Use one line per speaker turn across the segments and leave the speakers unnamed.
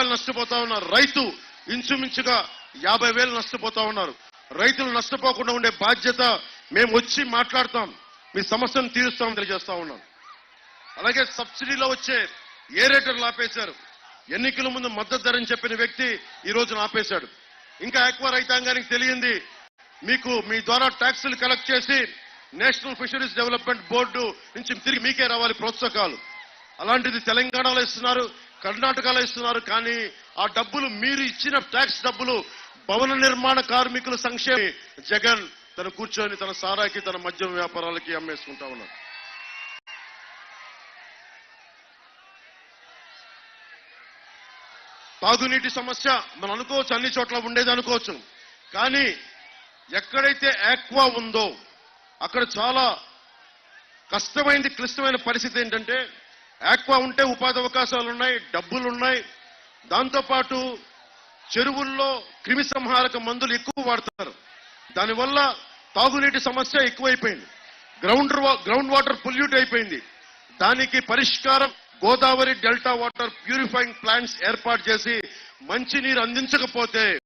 రూపాయలు నష్టపోతా ఉన్నారు. రైతు ఇంచుమించుగా యాభై వేలు నష్టపోతా ఉన్నారు. రైతులు నష్టపోకుండా ఉండే బాధ్యత మేము వచ్చి మాట్లాడతాం. మీ సమస్యను తీరుస్తామని తెలియజేస్తా ఉన్నాం. అలాగే సబ్సిడీలో వచ్చే ఏరేటర్లు ఆపేశారు? ఎన్నికల ముందు మద్దతు ధరని చెప్పిన వ్యక్తి ఈ రోజున ఆపేశాడు. ఇంకా ఎక్కువ రైతాంగానికి తెలియంది మీకు మీ ద్వారా ట్యాక్సులు కలెక్ట్ చేసి నేషనల్ ఫిషరీస్ డెవలప్మెంట్ బోర్డు నుంచి తిరిగి మీకే రావాలి ప్రోత్సాహకాలు. అలాంటిది తెలంగాణలో ఇస్తున్నారు కర్ణాటకలో ఇస్తున్నారు కానీ ఆ డబ్బులు మీరు ఇచ్చిన ట్యాక్స్ డబ్బులు భవన నిర్మాణ కార్మికుల సంక్షేమ. జగన్ తన కూర్చొని తన సారాకి తన మద్యం వ్యాపారాలకి అమ్మేసుకుంటా ఉన్నారు. తాగునీటి సమస్య మనం అనుకోవచ్చు అన్ని చోట్ల ఉండేది అనుకోవచ్చు. కానీ ఎక్కడైతే ఆక్వా ఉందో అక్కడ చాలా కష్టమైంది క్లిష్టమైన పరిస్థితి ఏంటంటే ఆక్వా ఉంటే ఉపాధి అవకాశాలు ఉన్నాయి డబ్బులు ఉన్నాయి దాంతోపాటు చెరువుల్లో క్రిమి సంహారక మందులు ఎక్కువ వాడతారు దానివల్ల తాగునీటి సమస్య ఎక్కువైపోయింది. గ్రౌండ్ వా- గ్రౌండ్ వాటర్ పొల్యూట్ అయిపోయింది. దానికి పరిష్కారం Godavari delta water purifying plants ఏర్పాటు చేసి మంచినీరు అందించకపోతే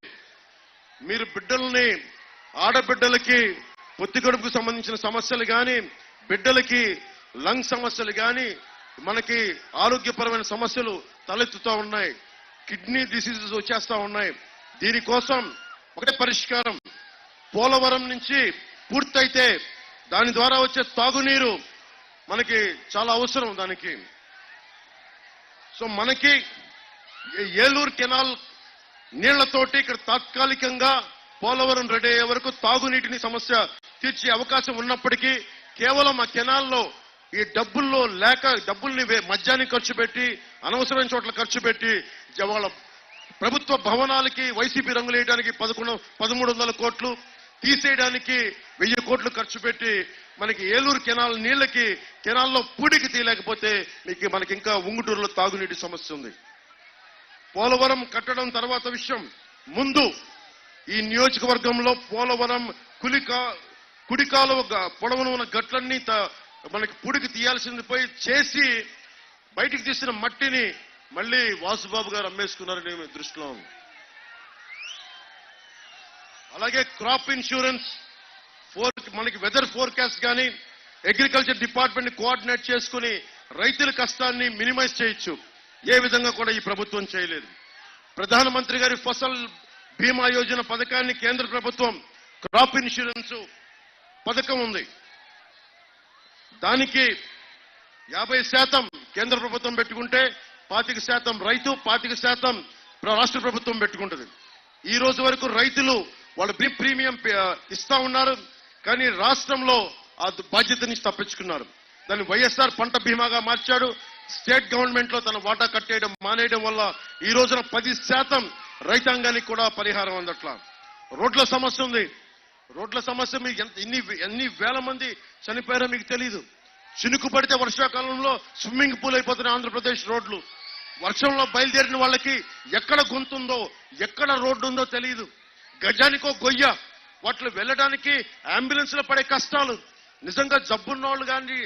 మీరు బిడ్డల్ని ఆడబిడ్డలకి పొత్తికడుపుకు సంబంధించిన సమస్యలు కానీ బిడ్డలకి లంగ్ సమస్యలు కానీ మనకి ఆరోగ్యపరమైన సమస్యలు తలెత్తుతూ ఉన్నాయి. కిడ్నీ డిసీజెస్ వచ్చేస్తూ ఉన్నాయి. దీనికోసం ఒకటే పరిష్కారం. పోలవరం నుంచి పూర్తయితే దాని ద్వారా వచ్చే తాగునీరు మనకి చాలా అవసరం దానికి. సో మనకి ఏలూరు కెనాల్ నీళ్ళతోటి ఇక్కడ తాత్కాలికంగా పోలవరం రెడీ అయ్యే వరకు తాగునీటిని సమస్య తీర్చే అవకాశం ఉన్నప్పటికీ కేవలం ఆ కెనాల్లో ఈ డబ్బుల్లో లేక డబ్బుల్ని వే- మద్యానికి ఖర్చు పెట్టి అనవసరమైన చోట్ల ఖర్చు పెట్టి వాళ్ళ ప్రభుత్వ భవనాలకి వైసీపీ రంగులు వేయడానికి పదకొండు పదమూడు వందల కోట్లు తీసేయడానికి వెయ్యి కోట్లు ఖర్చు పెట్టి మనకి ఏలూరు కెనాల్ నీళ్ళకి కెనాల్లో పూడికి తీయలేకపోతే మీకు మనకి ఇంకా ఉంగుటూరులో తాగునీటి సమస్య ఉంది. పోలవరం కట్టడం తర్వాత విషయం. ముందు ఈ నియోజకవర్గంలో పోలవరం కులిక కుడి కాలువ పొడవున ఉన్న గట్లన్నీ త- మనకి పుడికి తీయాల్సింది పోయి చేసి బయటికి తీసిన మట్టిని మళ్ళీ వాసుబాబు గారు అమ్మేసుకున్నారని దృష్టిలో ఉంది అలాగే క్రాప్ ఇన్సూరెన్స్ ఫోర్ మనకి వెదర్ ఫోర్కాస్ట్ కానీ అగ్రికల్చర్ డిపార్ట్మెంట్ కోఆర్డినేట్ చేసుకుని రైతుల కష్టాన్ని మినిమైజ్ చేయొచ్చు. ఏ విధంగా కూడా ఈ ప్రభుత్వం చేయలేదు. ప్రధానమంత్రి గారి ఫసల్ బీమా యోజన పథకాన్ని కేంద్ర ప్రభుత్వం క్రాప్ ఇన్సూరెన్స్ పథకం ఉంది. దానికి యాభై శాతం కేంద్ర ప్రభుత్వం పెట్టుకుంటే పాతిక శాతం రైతు పాతిక శాతం రాష్ట్ర ప్రభుత్వం పెట్టుకుంటుంది. ఈ రోజు వరకు రైతులు వాళ్ళు ప్రీ- ప్రీమియం ఇస్తా ఉన్నారు కానీ రాష్ట్రంలో ఆ బాధ్యత నుంచి తప్పించుకున్నారు. దాన్ని వైఎస్ఆర్ పంట బీమాగా మార్చాడు స్టేట్ గవర్నమెంట్లో తన వాటా కట్టేయడం మానేయడం వల్ల ఈ రోజున పది శాతం రైతాంగానికి కూడా పరిహారం అందట్లా. రోడ్ల సమస్య ఉంది రోడ్ల సమస్య మీకు ఎంత ఎన్ని ఎన్ని వేల మంది చనిపోయారో మీకు తెలియదు చినుకు పడితే వర్షాకాలంలో స్విమ్మింగ్ పూల్ అయిపోతున్నాయి ఆంధ్రప్రదేశ్ రోడ్లు. వర్షంలో బయలుదేరిన వాళ్ళకి ఎక్కడ గుంతుందో ఎక్కడ రోడ్డు ఉందో తెలియదు గజానికో గొయ్య. వాటిలో వెళ్ళడానికి అంబులెన్స్లో పడే కష్టాలు. నిజంగా జబ్బున్న వాళ్ళు కానీ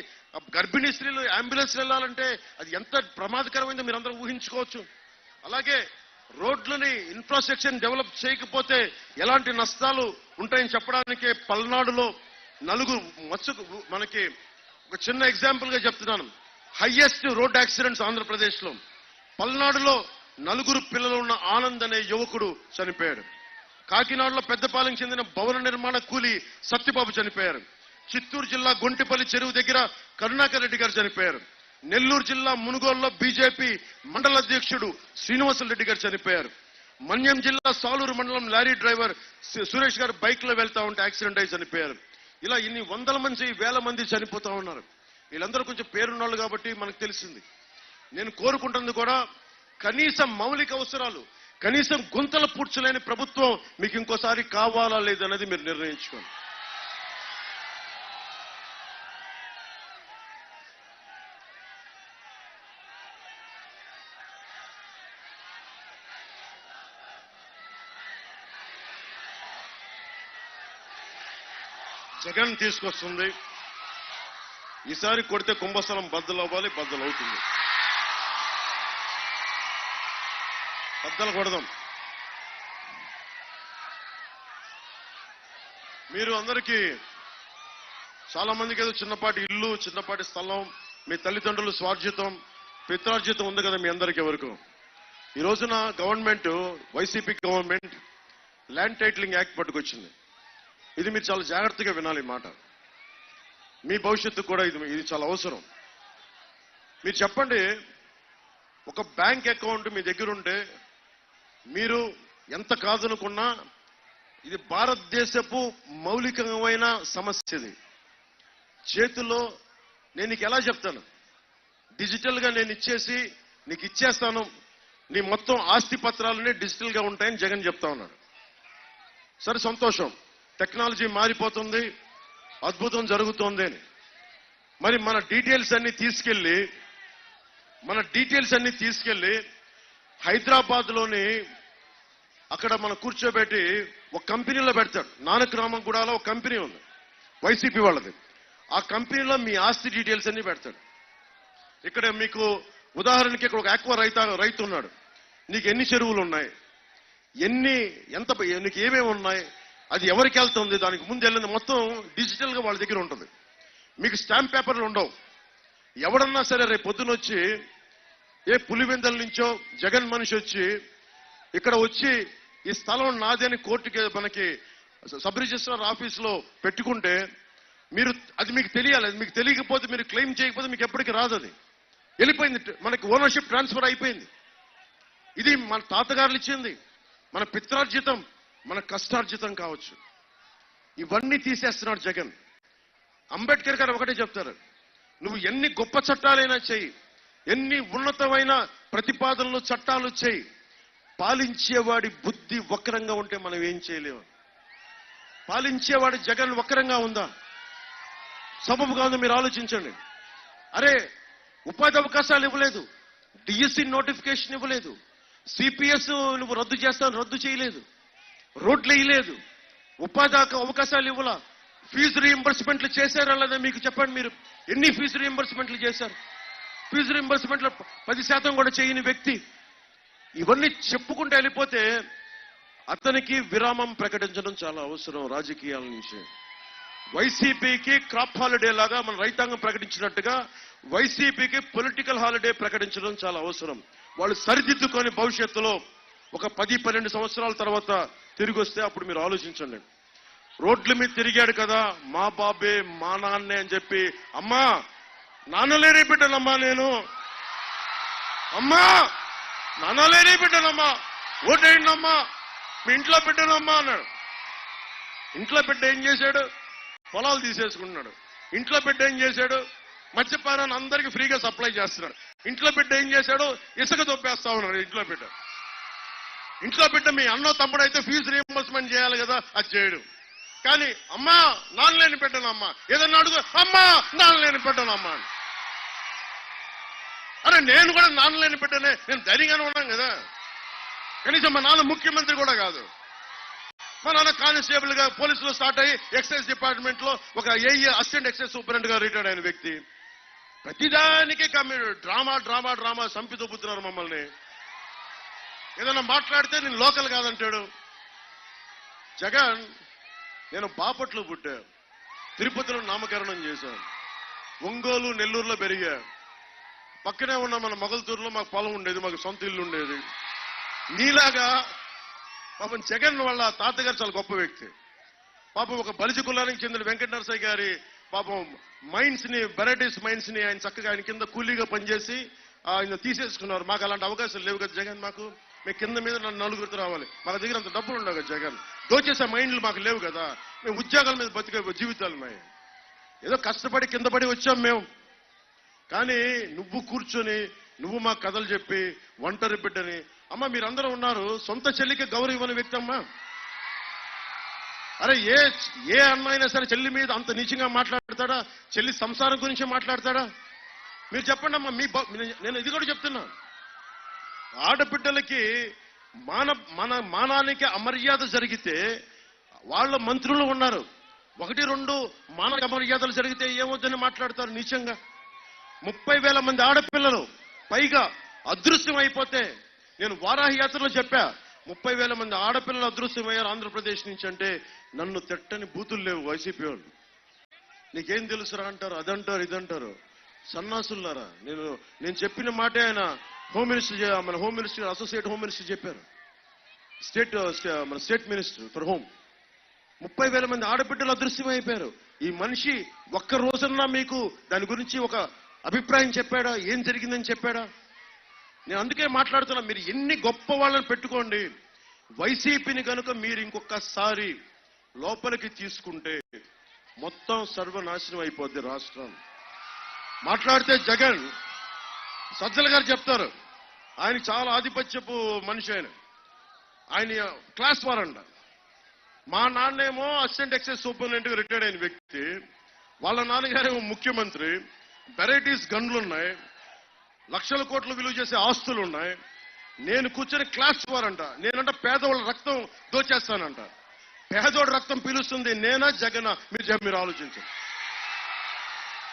గర్భిణీ స్త్రీలు అంబులెన్స్ వెళ్ళాలంటే అది ఎంత ప్రమాదకరమైందో మీరందరూ ఊహించుకోవచ్చు. అలాగే రోడ్లని ఇన్ఫ్రాస్ట్రక్చర్ డెవలప్ చేయకపోతే ఎలాంటి నష్టాలు ఉంటాయని చెప్పడానికే పల్నాడులో నలుగురు మత్స్సు మనకి ఒక చిన్న ఎగ్జాంపుల్గా చెప్తున్నాను. హయ్యెస్ట్ రోడ్ యాక్సిడెంట్స్ ఆంధ్రప్రదేశ్లో. పల్నాడులో నలుగురు పిల్లలు ఉన్న ఆనంద్ అనే యువకుడు చనిపోయాడు. కాకినాడలో పెద్దపాలెం చెందిన భవన నిర్మాణ కూలి సత్యబాబు చనిపోయారు. చిత్తూరు జిల్లా గుంటిపల్లి చెరువు దగ్గర కరుణాకర్ రెడ్డి గారు చనిపోయారు. నెల్లూరు జిల్లా మునుగోలులో బీజేపీ మండల అధ్యక్షుడు రెడ్డి గారు చనిపోయారు. మన్యం జిల్లా సాలూరు మండలం లారీ డ్రైవర్ సురేష్ గారు బైక్లో వెళ్తా ఉంటే యాక్సిడెంట్ అయి చనిపోయారు. ఇలా ఇన్ని వందల మంది వేల మంది చనిపోతా ఉన్నారు. వీళ్ళందరూ కొంచెం పేరున్నాళ్ళు కాబట్టి మనకు తెలిసింది. నేను కోరుకుంటుంది కూడా కనీసం మౌలిక అవసరాలు కనీసం గుంతలు పూడ్చలేని ప్రభుత్వం మీకు ఇంకోసారి కావాలా లేదన్నది మీరు నిర్ణయించుకోండి. జగన్ తీసుకొస్తుంది. ఈసారి కొడితే కుంభస్థలం బద్దలు అవ్వాలి బద్దలు అవుతుంది బద్దలు కొడదాం. మీరు అందరికీ చాలా మందికి ఏదో చిన్నపాటి ఇల్లు చిన్నపాటి స్థలం మీ తల్లిదండ్రులు స్వార్జితం పిత్రార్జితం ఉంది కదా మీ అందరికీ వరకు ఈ రోజున government YCP government land titling act పట్టుకొచ్చింది. ఇది మీరు చాలా జాగ్రత్తగా వినాలి మాట. మీ భవిష్యత్తు కూడా ఇది ఇది చాలా అవసరం. మీరు చెప్పండి ఒక బ్యాంక్ అకౌంట్ మీ దగ్గర ఉంటే మీరు ఎంత కాదనుకున్నా ఇది భారతదేశపు మౌలికమైన సమస్య ఇది. చేతిలో నేను నీకు ఎలా చెప్తాను? డిజిటల్గా నేను ఇచ్చేసి నీకు ఇచ్చేస్తాను. నీ మొత్తం ఆస్తి పత్రాలనే డిజిటల్గా ఉంటాయని జగన్ చెప్తా ఉన్నాడు. సరే సంతోషం. టెక్నాలజీ మారిపోతుంది అద్భుతం జరుగుతోంది అని. మరి మన డీటెయిల్స్ అన్ని తీసుకెళ్ళి మన డీటెయిల్స్ అన్ని తీసుకెళ్ళి హైదరాబాద్లోని అక్కడ మన కూర్చోబెట్టి ఒక కంపెనీలో పెడతాడు. నానక్రామంగూడలో ఒక కంపెనీ ఉంది వైసీపీ వాళ్ళది. ఆ కంపెనీలో మీ ఆస్తి డీటెయిల్స్ అన్ని పెడతాడు. ఇక్కడ మీకు ఉదాహరణకి ఇక్కడ ఒక ఆక్వా రైత రైతు ఉన్నాడు నీకు ఎన్ని చెరువులు ఉన్నాయి? ఎన్ని ఎంత నీకు ఏమేమి ఉన్నాయి? అది ఎవరికి వెళ్తుంది? దానికి ముందు వెళ్ళింది మొత్తం డిజిటల్గా వాళ్ళ దగ్గర ఉంటుంది. మీకు స్టాంప్ పేపర్లు ఉండవు. ఎవడన్నా సరే రేపు పొద్దున వచ్చి ఏ పులివెందల నుంచో జగన్ మనిషి వచ్చి ఇక్కడ వచ్చి ఈ స్థలం నాది అని కోర్టుకి మనకి సబ్ రిజిస్ట్రార్ ఆఫీస్లో పెట్టుకుంటే మీరు అది మీకు తెలియాలి. అది మీకు తెలియకపోతే మీరు క్లెయిమ్ చేయకపోతే మీకు ఎప్పటికీ రాదు అది. వెళ్ళిపోయింది. మనకి ఓనర్షిప్ ట్రాన్స్ఫర్ అయిపోయింది. ఇది మన తాతగారులు ఇచ్చింది. మన పిత్రార్జితం మన కష్టార్జితం కావచ్చు. ఇవన్నీ తీసేస్తున్నాడు జగన్. అంబేద్కర్ గారు ఒకటే చెప్తారు. నువ్వు ఎన్ని గొప్ప చట్టాలైనా చెయ్యి ఎన్ని ఉన్నతమైన ప్రతిపాదనలు చట్టాలు చేయి. పాలించేవాడి బుద్ధి వక్రంగా ఉంటే మనం ఏం చేయలేము. పాలించేవాడి జగన్ వక్రంగా ఉందా? సబబు కాదు మీరు ఆలోచించండి. అరే ఉపాధి అవకాశాలు ఇవ్వలేదు. డిఎస్సి నోటిఫికేషన్ ఇవ్వలేదు. సిపిఎస్ నువ్వు రద్దు చేస్తాను రద్దు చేయలేదు. రోడ్లు వేయలేదు. ఉపాధి అవకాశాలు ఇవ్వాల? ఫీజు రీఎంబర్స్మెంట్లు చేశారా లేదా మీకు చెప్పండి మీరు. ఎన్ని ఫీజు రీఎంబర్స్మెంట్లు చేశారు? ఫీజు రీఎంబర్స్మెంట్లు పది శాతం కూడా చేయని వ్యక్తి. ఇవన్నీ చెప్పుకుంటూ వెళ్ళిపోతే అతనికి విరామం ప్రకటించడం చాలా అవసరం రాజకీయాల నుంచి. వైసీపీకి క్రాప్ హాలిడే లాగా మన రైతాంగం ప్రకటించినట్టుగా వైసీపీకి పొలిటికల్ హాలిడే ప్రకటించడం చాలా అవసరం. వాళ్ళు సరిదిద్దుకొని భవిష్యత్తులో ఒక పది పన్నెండు సంవత్సరాల తర్వాత తిరిగి వస్తే అప్పుడు మీరు ఆలోచించండి. రోడ్ల మీద తిరిగాడు కదా మా బాబే మా నాన్నే అని చెప్పి అమ్మా నాన్నలేనే బిడ్డనమ్మా నేను. అమ్మా నాన్నలేనే బిడ్డనమ్మా ఓటేయండమ్మా మీ ఇంట్లో బిడ్డనమ్మా అన్నాడు. ఇంట్లో బిడ్డ ఏం చేశాడు? పొలాలు తీసేసుకుంటున్నాడు. ఇంట్లో బిడ్డ ఏం చేశాడు? మత్స్యపారాన్ని అందరికీ ఫ్రీగా సప్లై చేస్తున్నాడు. ఇంట్లో బిడ్డ ఏం చేశాడు? ఇసుక దొప్పేస్తా ఉన్నాడు ఇంట్లో బిడ్డ. ఇంట్లో బిడ్డ మీ అన్నో తమ్ముడు అయితే ఫీజు రీఎంబర్స్మెంట్ చేయాలి కదా అది చేయడు. కానీ అమ్మా నాన్నలేని బిడ్డనమ్మా. ఏదన్నా అడుగు అమ్మా నాన్నలేని బిడ్డనమ్మా అని. అరే నేను కూడా నాన్నలేని బిడ్డనే నేను ధైర్యంగానే ఉన్నాను కదా. కనీసం మా నాన్న ముఖ్యమంత్రి కూడా కాదు. మా నాన్న కానిస్టేబుల్గా పోలీసులో స్టార్ట్ అయ్యి ఎక్సైజ్ డిపార్ట్మెంట్లో ఒక ఏఈ అసిస్టెంట్ ఎక్సైజ్ సూపరింట్గా రిటైర్డ్ అయిన వ్యక్తి. ప్రతిదానికి డ్రామా డ్రామా డ్రామా సంపి దొబ్బుతున్నారు మమ్మల్ని. ఏదైనా మాట్లాడితే నేను లోకల్ కాదంటాడు. జగన్ నేను బాపట్లో పుట్టా తిరుపతిలో నామకరణం చేశాను. ఒంగోలు నెల్లూరులో పెరిగా. పక్కనే ఉన్న మన మొగల్తూరులో మాకు పొలం ఉండేది మాకు సొంత ఇల్లు ఉండేది. నీలాగా పాపం జగన్ వాళ్ళ తాతగారు చాలా గొప్ప వ్యక్తి. పాపం ఒక బలిజ కులానికి చెందిన వెంకట నరసయ్య గారి పాపం మైన్స్ని వెరైటీస్ మైన్స్ని ఆయన చక్కగా ఆయన కింద కూలీగా పనిచేసి ఆయన తీసేసుకున్నారు. మాకు అలాంటి అవకాశాలు లేవు కదా జగన్ మాకు. మేము కింద మీద నన్ను నలుగురితో రావాలి. మన దగ్గర అంత డబ్బులు ఉండవు కదా జగన్. దోచేసే మైండ్లు మాకు లేవు కదా. మేము ఉద్యోగాల మీద బతికే జీవితాలు మేము ఏదో కష్టపడి కింద పడి వచ్చాం మేము. కానీ నువ్వు కూర్చొని నువ్వు మా కథలు చెప్పి ఒంటరి బిడ్డని. అమ్మ మీరందరూ ఉన్నారు. సొంత చెల్లికి గౌరవం ఇవ్వని వ్యక్తి అమ్మా. అరే ఏ ఏ అన్నైనా సరే చెల్లి మీద అంత నీచంగా మాట్లాడతాడా? చెల్లి సంసారం గురించి మాట్లాడతాడా? మీరు చెప్పండి అమ్మా మీ నేను ఇది కూడా చెప్తున్నా. ఆడబిడ్డలకి మాన మన మానానికి అమర్యాద జరిగితే వాళ్ళ మంత్రులు ఉన్నారు. ఒకటి రెండు మానవ అమర్యాదలు జరిగితే ఏమొద్దని మాట్లాడతారు నీచంగా. ముప్పై వేల మంది ఆడపిల్లలు పైగా అదృశ్యం అయిపోతే నేను వారాహి యాత్రలో చెప్పా ముప్పై వేల మంది ఆడపిల్లలు అదృశ్యమయ్యారు ఆంధ్రప్రదేశ్ నుంచి అంటే నన్ను తిట్టని బూతులు లేవు వైసీపీ వాళ్ళు. నీకేం తెలుసురా అంటారు? అదంటారు ఇదంటారు. సన్నాసులారా నేను నేను చెప్పిన మాటే ఆయన హోమ్ మినిస్టర్ మన home minister associate home minister చెప్పారు. స్టేట్ మన స్టేట్ మినిస్టర్ ఫర్ హోమ్. ముప్పై వేల మంది ఆడబిడ్డలు అదృశ్యం అయిపోయారు. ఈ మనిషి ఒక్క రోజన్నా మీకు దాని గురించి ఒక అభిప్రాయం చెప్పాడా? ఏం జరిగిందని చెప్పాడా? నేను అందుకే మాట్లాడుతున్నా మీరు ఎన్ని గొప్ప వాళ్ళని పెట్టుకోండి. వైసీపీని కనుక మీరు ఇంకొకసారి లోపలికి తీసుకుంటే మొత్తం సర్వనాశనం అయిపోద్ది రాష్ట్రం. మాట్లాడితే జగన్ సజ్జల గారు చెప్తారు. ఆయన చాలా ఆధిపత్యపు మనిషి ఆయన. ఆయన క్లాస్ వారంట. మా నాన్నేమో అసిస్టెంట్ ఎక్సైజ్ సూపరింటెండెంట్ రిటైర్డ్ అయిన వ్యక్తి. వాళ్ళ నాన్నగారేమో ముఖ్యమంత్రి. వెరైటీస్ గన్లు ఉన్నాయి లక్షల కోట్లు విలువ చేసే ఆస్తులు ఉన్నాయి నేను కూర్చొని క్లాస్ వారంట. నేనంట పేదవాళ్ళ రక్తం దోచేస్తానంట. పేదోడి రక్తం పీలుస్తుంది నేనా జగనా? మీరు మీరు ఆలోచించండి.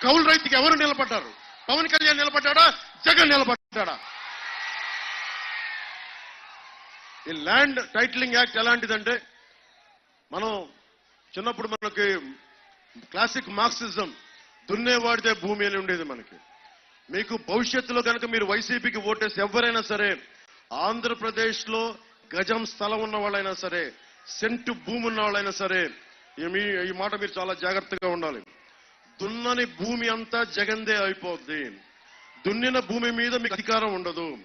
కౌలు రైతుకి ఎవరు నిలబడ్డారు? పవన్ కళ్యాణ్ నిలబడ్డాడా? జగన్ నిలబడ్డాడా? ఈ ల్యాండ్ టైటిలింగ్ యాక్ట్ ఎలాంటిదంటే మనం చిన్నప్పుడు మనకి క్లాసిక్ మార్క్సిజం దున్నేవాడితే భూమి అని ఉండేది మనకి. మీకు భవిష్యత్తులో కనుక మీరు వైసీపీకి ఓటేసి ఎవరైనా సరే ఆంధ్రప్రదేశ్లో గజం స్థలం ఉన్న వాళ్ళైనా సరే సెంటు భూమి ఉన్న వాళ్ళైనా సరే ఈ మాట మీరు చాలా జాగ్రత్తగా ఉండాలి. దున్నని భూమి అంతా జగందే అయిపోద్ది. దున్నిన భూమి మీద మీకు అధికారం ఉండదు.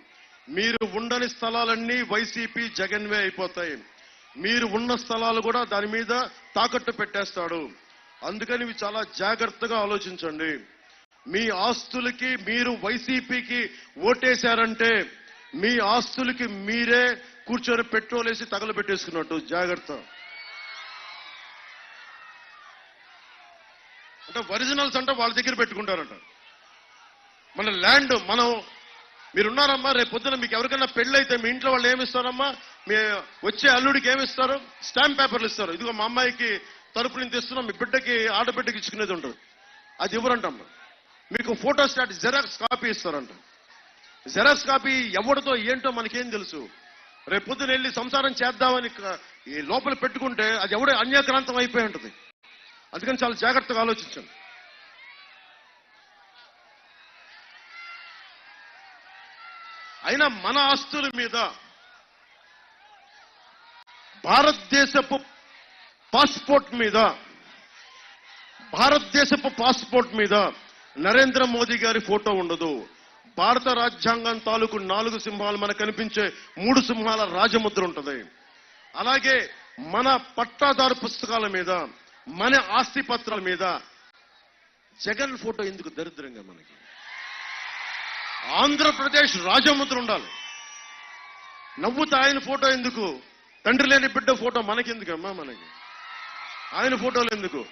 మీరు ఉండని స్థలాలన్నీ వైసీపీ జగన్వే అయిపోతాయి. మీరు ఉన్న స్థలాలు కూడా దాని మీద తాకట్టు పెట్టేస్తాడు. అందుకని ఇవి చాలా జాగ్రత్తగా ఆలోచించండి. మీ ఆస్తులకి మీరు వైసీపీకి ఓటేశారంటే మీ ఆస్తులకి మీరే కూర్చొని పెట్రోల్ వేసి తగలబెట్టేసుకున్నట్టు. జాగ్రత్త. అంటే ఒరిజినల్స్ అంటే వాళ్ళ దగ్గర పెట్టుకుంటారంట. మన ల్యాండ్ మనం మీరున్నారమ్మా రేపు పొద్దున మీకు ఎవరికైనా పెళ్ళైతే మీ ఇంట్లో వాళ్ళు ఏమిస్తారమ్మా? మీ వచ్చే అల్లుడికి ఏమిస్తారు? స్టాంప్ పేపర్లు ఇస్తారు. ఇదిగో మా అమ్మాయికి తలుపులు నుంచి మీ బిడ్డకి ఆడబిడ్డకి ఇచ్చుకునేది ఉంటుంది. అది ఇవ్వరంటమ్మా. మీకు ఫోటో స్టాట్ జెరాక్స్ కాపీ ఇస్తారంట. జెరాక్స్ కాపీ ఎవరితో ఏంటో మనకేం తెలుసు? రేపు పొద్దున వెళ్ళి సంసారం చేద్దామని ఈ లోపల పెట్టుకుంటే అది ఎవడే అన్యాక్రాంతం అయిపోయి ఉంటుంది. అందుకని చాలా జాగ్రత్తగా ఆలోచించండి. అయినా మన ఆస్తుల మీద భారతదేశపు పాస్పోర్ట్ మీద భారతదేశపు పాస్పోర్ట్ మీద నరేంద్ర మోదీ గారి ఫోటో ఉండదు. భారత రాజ్యాంగం తాలూకు నాలుగు సింహాలు మనకు కనిపించే మూడు సింహాల రాజముద్ర ఉంటుంది. అలాగే మన పట్టాదారు పుస్తకాల మీద మన ఆస్తి పత్రాల మీద జగన్ ఫోటో ఎందుకు దరిద్రంగా మనకి? ఆంధ్రప్రదేశ్ రాజముద్ర ఉండాలి. నవ్వుతా ఆయన ఫోటో ఎందుకు? తండ్రి లేని బిడ్డ ఫోటో మనకెందుకమ్మా మనకి? ఆయన ఫోటోలు ఎందుకు?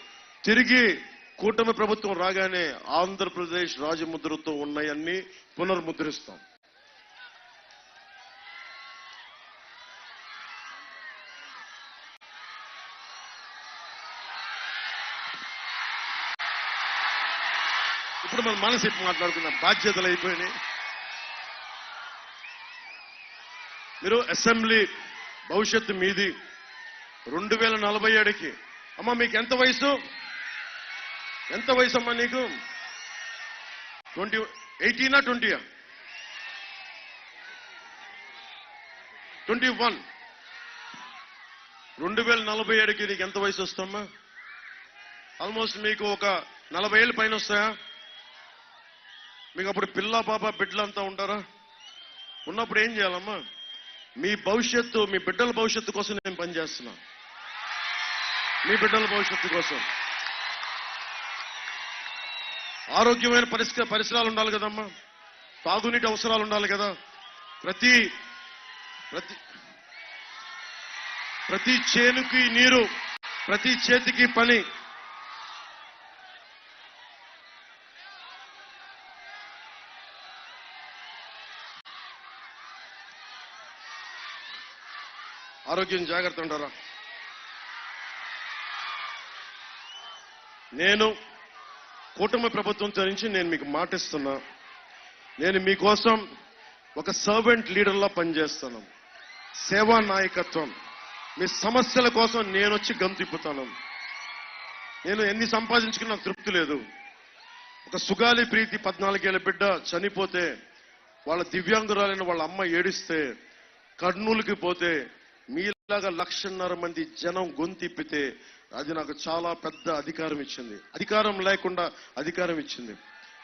తిరిగి కూటమి ప్రభుత్వం రాగానే ఆంధ్రప్రదేశ్ రాజముద్రతో ఉన్నాయన్నీ పునర్ముద్రిస్తాం. మనసు మాట్లాడుకున్న బాధ్యతలు అయిపోయినాయి. మీరు అసెంబ్లీ భవిష్యత్తు మీది రెండు వేల నలభై ఏడుకి. అమ్మా మీకు ఎంత వయసు? ఎంత వయసు అమ్మా నీకు? ట్వంటీ ఎయిటీనా ట్వంటీయా? Twenty one. రెండు వేల నలభై ఏడుకి నీకు ఎంత వయసు వస్తుందమ్మా? ఆల్మోస్ట్ మీకు ఒక నలభై ఏళ్ళు పైన వస్తాయా? మీకు అప్పుడు పిల్ల పాప బిడ్డలంతా ఉంటారా? ఉన్నప్పుడు ఏం చేయాలమ్మా? మీ భవిష్యత్తు మీ బిడ్డల భవిష్యత్తు కోసం నేను పనిచేస్తున్నా మీ బిడ్డల భవిష్యత్తు కోసం. ఆరోగ్యమైన పరిస్థితి పరిసరాలు ఉండాలి కదమ్మా. తాగునీటి అవసరాలు ఉండాలి కదా. ప్రతి ప్రతి ప్రతి చేనుకి నీరు ప్రతి చేతికి పని ఆరోగ్యం జాగ్రత్త ఉండరా నేను కూటమి ప్రభుత్వం నుంచి నేను మీకు మాటిస్తున్నా. నేను మీకోసం ఒక సర్వెంట్ లీడర్లా పనిచేస్తాను సేవా నాయకత్వం. మీ సమస్యల కోసం నేను వచ్చి గమ్ తిప్పుతాను. నేను ఎన్ని సంపాదించుకున్నా నాకు తృప్తి లేదు. ఒక సుగాలి ప్రీతి పద్నాలుగేళ్ళ బిడ్డ చనిపోతే వాళ్ళ దివ్యాంగురాలైన వాళ్ళ అమ్మ ఏడిస్తే కర్నూలుకి పోతే మీలాగా లక్షన్నర మంది జనం గొంతిప్పితే అది నాకు చాలా పెద్ద అధికారం ఇచ్చింది. అధికారం లేకుండా అధికారం ఇచ్చింది.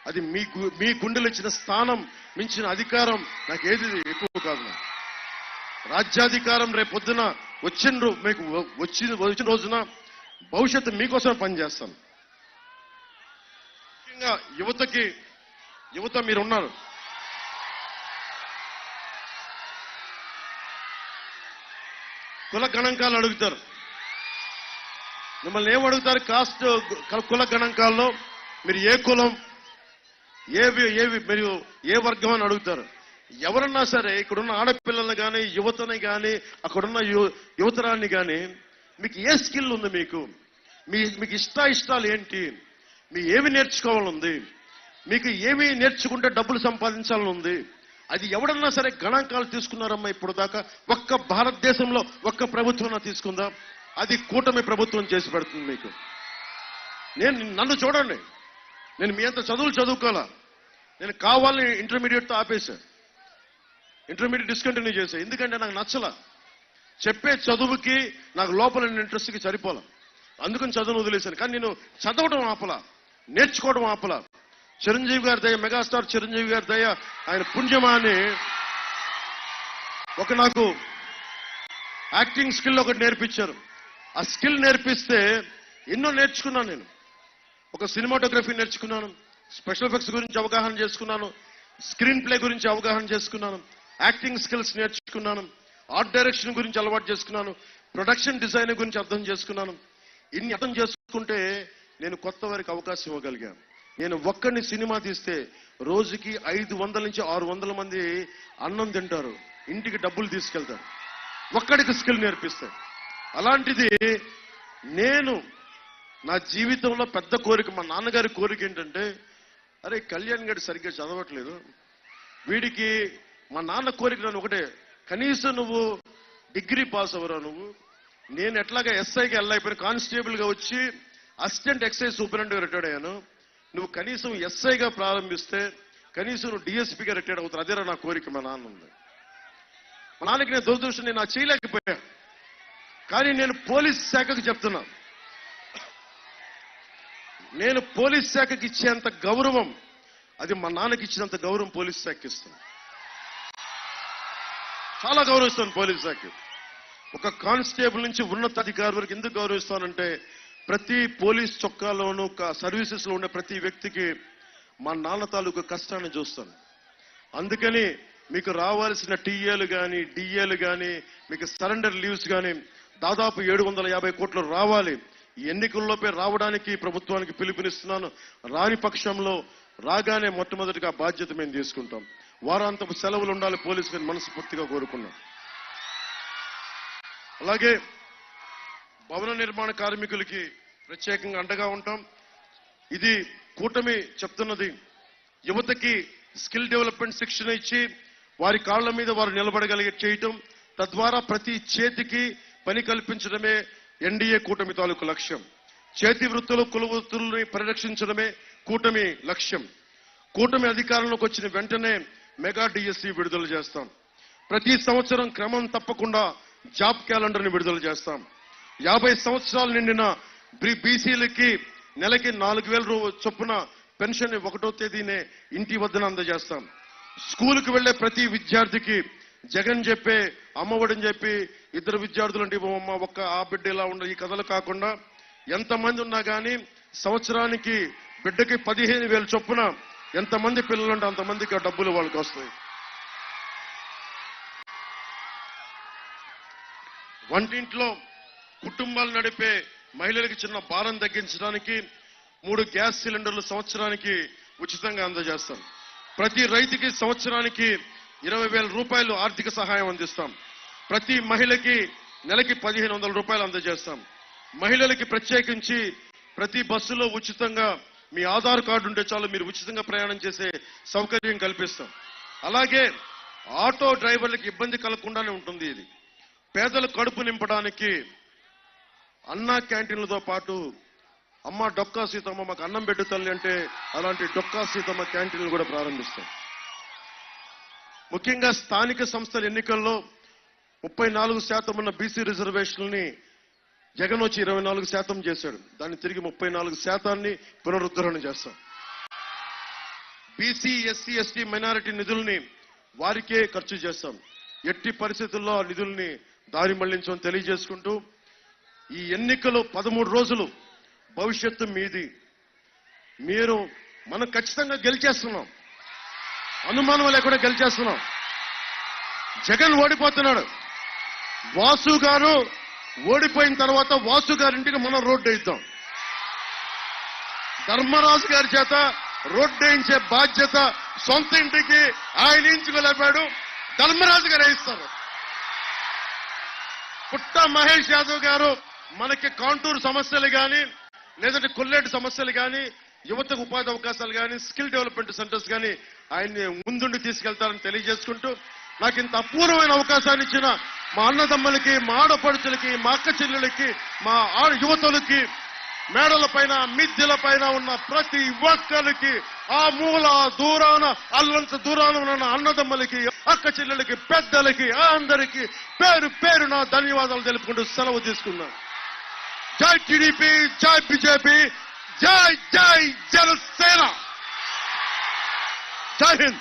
అది మీ గు- మీ గుండెలు ఇచ్చిన స్థానం మించిన అధికారం నాకు ఏది ఎక్కువ కాదు. రాజ్యాధికారం రేపు పొద్దున వచ్చిన మీకు వచ్చి వచ్చిన వచ్చిన రోజున భవిష్యత్తు మీకోసం పనిచేస్తాను. ముఖ్యంగా యువతకి యువత మీరు కుల గణాంకాలు అడుగుతారు. మిమ్మల్ని ఏమడుగుతారు అడుగుతారు? కాస్ట్ కుల గణాంకాల్లో మీరు ఏ కులం ఏవి ఏవి మీరు ఏ వర్గం అని అడుగుతారు. ఎవరన్నా సరే ఇక్కడున్న ఆడపిల్లల్ని కానీ యువతని కానీ అక్కడున్న యువతరాన్ని కానీ మీకు ఏ స్కిల్ ఉంది మీకు? మీ మీకు ఇష్ట ఇష్టాలు ఏంటి? మీ ఏమి నేర్చుకోవాలని ఉంది మీకు ఏమి నేర్చుకుంటే డబ్బులు సంపాదించాలని ఉంది అది ఎవడన్నా సరే గణాంకాలు తీసుకున్నారమ్మా ఇప్పుడు దాకా ఒక్క భారతదేశంలో ఒక్క ప్రభుత్వం తీసుకుందాం. అది కూటమి ప్రభుత్వం చేసి పెడుతుంది మీకు. నేను నన్ను చూడండి. నేను మీ అంత చదువులు చదువుకోవాలా? నేను కావాలని ఇంటర్మీడియట్తో ఆపేశా. ఇంటర్మీడియట్ డిస్కంటిన్యూ చేశా. ఎందుకంటే నాకు నచ్చల. చెప్పే చదువుకి నాకు లోపల ఇంట్రెస్ట్కి సరిపోలే. అందుకని చదువును వదిలేశాను. కానీ నేను చదవడం ఆపలా. నేర్చుకోవడం ఆపలా. చిరంజీవి గారి దయ మెగాస్టార్ చిరంజీవి గారి దయ ఆయన పుణ్యమాని. ఒక నాకు యాక్టింగ్ స్కిల్ ఒకటి నేర్పించారు. ఆ స్కిల్ నేర్పిస్తే ఎన్నో నేర్చుకున్నాను నేను. ఒక సినిమాటోగ్రఫీ నేర్చుకున్నాను స్పెషల్ ఎఫెక్ట్స్ గురించి అవగాహన చేసుకున్నాను స్క్రీన్ ప్లే గురించి అవగాహన చేసుకున్నాను యాక్టింగ్ స్కిల్స్ నేర్చుకున్నాను ఆర్ట్ డైరెక్షన్ గురించి అలవాటు చేసుకున్నాను ప్రొడక్షన్ డిజైన్ గురించి అర్థం చేసుకున్నాను. ఇన్ని అర్థం చేసుకుంటే నేను కొత్త వారికి అవకాశం ఇవ్వగలిగాను. నేను ఒక్కడిని సినిమా తీస్తే రోజుకి ఐదు వందల నుంచి ఆరు వందల మంది అన్నం తింటారు ఇంటికి డబ్బులు తీసుకెళ్తారు ఒక్కడికి స్కిల్ నేర్పిస్తే అలాంటిది నేను నా జీవితంలో పెద్ద కోరిక మా నాన్నగారి కోరిక ఏంటంటే అరే కళ్యాణ్ గారు సరిగ్గా చదవట్లేదు వీడికి మా నాన్న కోరిక నన్ను ఒకటే కనీసం నువ్వు డిగ్రీ పాస్ అవ్వరా నువ్వు? నేను ఎట్లాగా ఎస్ఐకి వెళ్ళైపోయిన కానిస్టేబుల్గా వచ్చి అసిస్టెంట్ ఎక్సైజ్ సూపరింటెండెంట్ రిటైర్డ్ అయ్యాను. నువ్వు కనీసం ఎస్ఐగా ప్రారంభిస్తే కనీసం నువ్వు డిఎస్పీగా రిటైర్డ్ అవుతారు అదేరా నా కోరిక. మా నాన్న ఉంది. మా నాన్నకి నేను దురదృష్టం నేను చేయలేకపోయా కానీ నేను పోలీస్ శాఖకు చెప్తున్నా. నేను పోలీస్ శాఖకి ఇచ్చేంత గౌరవం అది మా నాన్నకి ఇచ్చినంత గౌరవం పోలీస్ శాఖకి ఇస్తాను. చాలా గౌరవిస్తాను పోలీస్ శాఖ ఒక కానిస్టేబుల్ నుంచి ఉన్నతాధికారి వరకు ఎందుకు గౌరవిస్తానంటే ప్రతి పోలీస్ చొక్కాలోనూ సర్వీసెస్లో ఉండే ప్రతి వ్యక్తికి మా నాన్న తాలూకు కష్టాన్ని చూస్తాను. అందుకని మీకు రావాల్సిన టీఏలు కానీ డిఏలు కానీ మీకు సరెండర్ లీవ్స్ కానీ దాదాపు ఏడు వందల యాభై కోట్లు రావాలి. ఎన్నికల్లోపే రావడానికి ప్రభుత్వానికి పిలుపునిస్తున్నాను. రాని పక్షంలో రాగానే మొట్టమొదటిగా బాధ్యత మేము తీసుకుంటాం. వారాంతపు సెలవులు ఉండాలి పోలీసులు మనస్ఫూర్తిగా కోరుకున్నాం. అలాగే భవన నిర్మాణ కార్మికులకి ప్రత్యేకంగా అండగా ఉంటాం. ఇది కూటమి చెప్తున్నది. యువతకి స్కిల్ డెవలప్మెంట్ శిక్షణ ఇచ్చి వారి కాళ్ళ మీద వారు నిలబడగలిగే చేయటం తద్వారా ప్రతి చేతికి పని కల్పించడమే ఎన్డీఏ కూటమి తాలూకు లక్ష్యం. చేతి వృత్తులు కుల వృత్తుల్ని పరిరక్షించడమే కూటమి లక్ష్యం. కూటమి అధికారంలోకి వచ్చిన వెంటనే మెగా డిఎస్సి విడుదల చేస్తాం. ప్రతి సంవత్సరం క్రమం తప్పకుండా జాబ్ క్యాలెండర్ని విడుదల చేస్తాం. యాభై సంవత్సరాలు నిండిన బీ- బీసీలకి నెలకి నాలుగు వేల రూ చొప్పున పెన్షన్ ఒకటో తేదీనే ఇంటి వద్దన అందజేస్తాం. స్కూల్కి వెళ్ళే ప్రతి విద్యార్థికి జగన్ చెప్పే అమ్మఒడని చెప్పి ఇద్దరు విద్యార్థులు అంటే అమ్మ ఒక్క ఆ బిడ్డ ఇలా ఉండ ఈ కథలు కాకుండా ఎంతమంది ఉన్నా కానీ సంవత్సరానికి బిడ్డకి పదిహేను వేలు చొప్పున ఎంతమంది పిల్లలుంటే అంతమందికి డబ్బులు వాళ్ళకి వస్తాయి. వంటింట్లో కుటుంబాలు నడిపే మహిళలకు చిన్న భారం తగ్గించడానికి మూడు గ్యాస్ సిలిండర్లు సంవత్సరానికి ఉచితంగా అందజేస్తాం. ప్రతి రైతుకి సంవత్సరానికి ఇరవై వేల రూపాయలు ఆర్థిక సహాయం అందిస్తాం. ప్రతి మహిళకి నెలకి పదిహేను వందల రూపాయలు అందజేస్తాం. మహిళలకి ప్రత్యేకించి ప్రతి బస్సులో ఉచితంగా మీ ఆధార్ కార్డు ఉంటే చాలు మీరు ఉచితంగా ప్రయాణం చేసే సౌకర్యం కల్పిస్తాం. అలాగే ఆటో డ్రైవర్లకు ఇబ్బంది కలగకుండానే ఉంటుంది ఇది. పేదల కడుపు నింపడానికి అన్నా క్యాంటీన్లతో పాటు అమ్మ డొక్కా సీతమ్మ మాకు అన్నం పెట్టు తల్లి అంటే అలాంటి డొక్కా సీతమ్మ క్యాంటీన్లు కూడా ప్రారంభిస్తాం. ముఖ్యంగా స్థానిక సంస్థల ఎన్నికల్లో ముప్పై నాలుగు శాతం ఉన్న బీసీ రిజర్వేషన్ని జగన్ వచ్చి ఇరవై నాలుగు శాతం చేశాడు. దాన్ని తిరిగి ముప్పై నాలుగు శాతాన్ని పునరుద్ధరణ చేస్తాం. బీసీ ఎస్సీ ఎస్టీ మైనారిటీ నిధుల్ని వారికే ఖర్చు చేస్తాం. ఎట్టి పరిస్థితుల్లో ఆ నిధుల్ని దారి మళ్ళించమని తెలియజేసుకుంటూ ఈ ఎన్నికలు పదమూడు రోజులు భవిష్యత్తు మీది. మీరు మనం ఖచ్చితంగా గెలిచేస్తున్నాం. అనుమానం లేకుండా గెలిచేస్తున్నాం. జగన్ ఓడిపోతున్నాడు. వాసు గారు ఓడిపోయిన తర్వాత వాసు గారింటికి మనం రోడ్డు వేద్దాం. ధర్మరాజు గారి చేత రోడ్డు వేయించే బాధ్యత సొంత ఇంటికి ఆయన ఇంచుకోలేపాడు ధర్మరాజు గారు వేయిస్తారు. పుట్ట మహేష్ యాదవ్ గారు మనకి కాంటూర్ సమస్యలు కానీ లేదంటే కొల్లేటి సమస్యలు కానీ యువతకు ఉపాధి అవకాశాలు కానీ స్కిల్ డెవలప్మెంట్ సెంటర్స్ కానీ ఆయన్ని ముందుండి తీసుకెళ్తారని తెలియజేసుకుంటూ నాకు ఇంత అపూర్వమైన అవకాశాన్ని ఇచ్చిన మా అన్నదమ్ములకి మా ఆడపడుచులకి మా అక్క చెల్లెలకి మా ఆడ- యువతులకి మేడల పైన మిద్దెల పైన ఉన్న ప్రతి ఒక్కరికి ఆ మూల దూరాన అల్లంత దూరాన ఉన్న అన్నదమ్ములకి అక్క చెల్లెలకి పెద్దలకి అందరికి పేరు పేరు నా ధన్యవాదాలు తెలుపుకుంటూ సెలవు తీసుకున్నాను. జై టీడీపీ జై బీజేపీ జై జై జనసేన జై హింద్